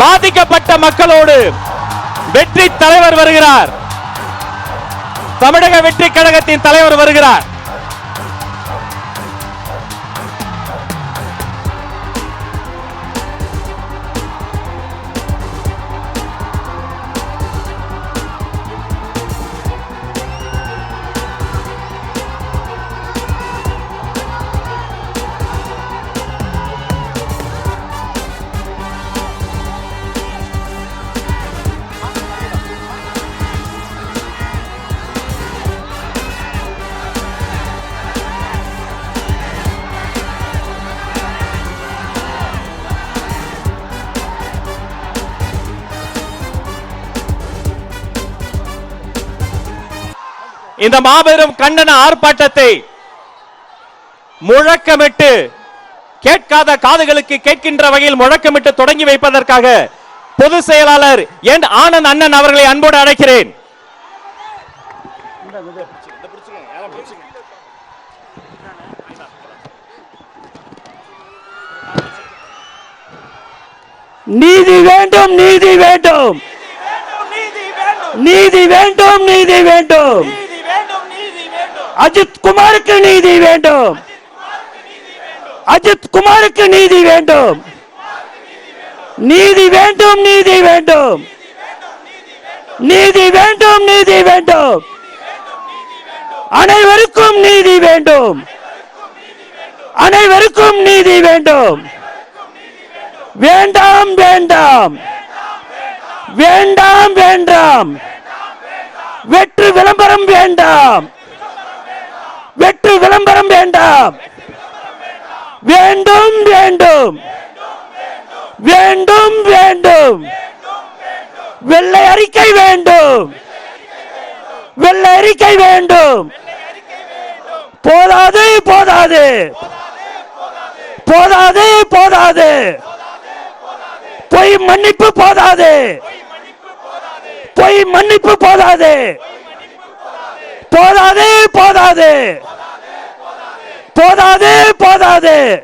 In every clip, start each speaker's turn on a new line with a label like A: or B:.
A: பாதிக்கப்பட்ட மக்களோடு வெற்றி தலைவர் வருகிறார். தமிழக வெற்றி கழகத்தின் தலைவர் வருகிறார். இந்த மாபெரும் கண்டன ஆர்ப்பாட்டத்தை முழக்கமிட்டு கேட்காத காதுகளுக்கு கேட்கின்ற வகையில் முழக்கமிட்டு தொடங்கி வைப்பதற்காக பொதுச் செயலாளர் என் ஆனந்த் அண்ணன் அவர்களை அன்போடு அழைக்கிறேன்.
B: நீதி வேண்டும் நீதி வேண்டும். நீதி வேண்டும் நீதி வேண்டும். அஜித் குமாருக்கு நீதி வேண்டும். அஜித் குமாருக்கு நீதி வேண்டும். நீதி வேண்டும் நீதி வேண்டும். நீதி வேண்டும் நீதி வேண்டும். அனைவருக்கும் நீதி வேண்டும். அனைவருக்கும் நீதி வேண்டும். வேண்டாம் வேண்டாம். வேண்டாம் வேண்டாம். வெற்று விளம்பரம் வேண்டாம். வெற்று விளம்பரம் வேண்டாம். வேண்டும் வேண்டும். வேண்டும் வேண்டும். வெள்ளை அறிக்கை வேண்டும். வெள்ளை அறிக்கை வேண்டும். போதாது போதாது. போதாது போதாது. பொய் மன்னிப்பு போதாது. பொய் மன்னிப்பு போதாது. போதாது போதாது. போதாது போதாது.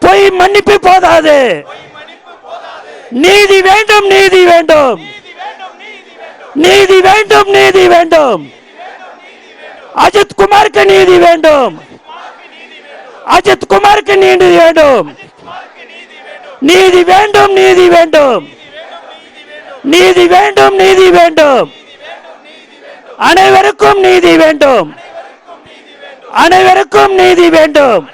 B: பொய் மன்னிப்பு போதாது. நீதி வேண்டும் நீதி வேண்டும். நீதி வேண்டும் நீதி வேண்டும். அஜித் குமாருக்கு நீதி வேண்டும். அஜித் குமாருக்கு நீதி வேண்டும். நீதி வேண்டும் நீதி வேண்டும். நீதி வேண்டும் நீதி வேண்டும். அனைவருக்கும் நீதி வேண்டும். அனைவருக்கும் நீதி வேண்டும்.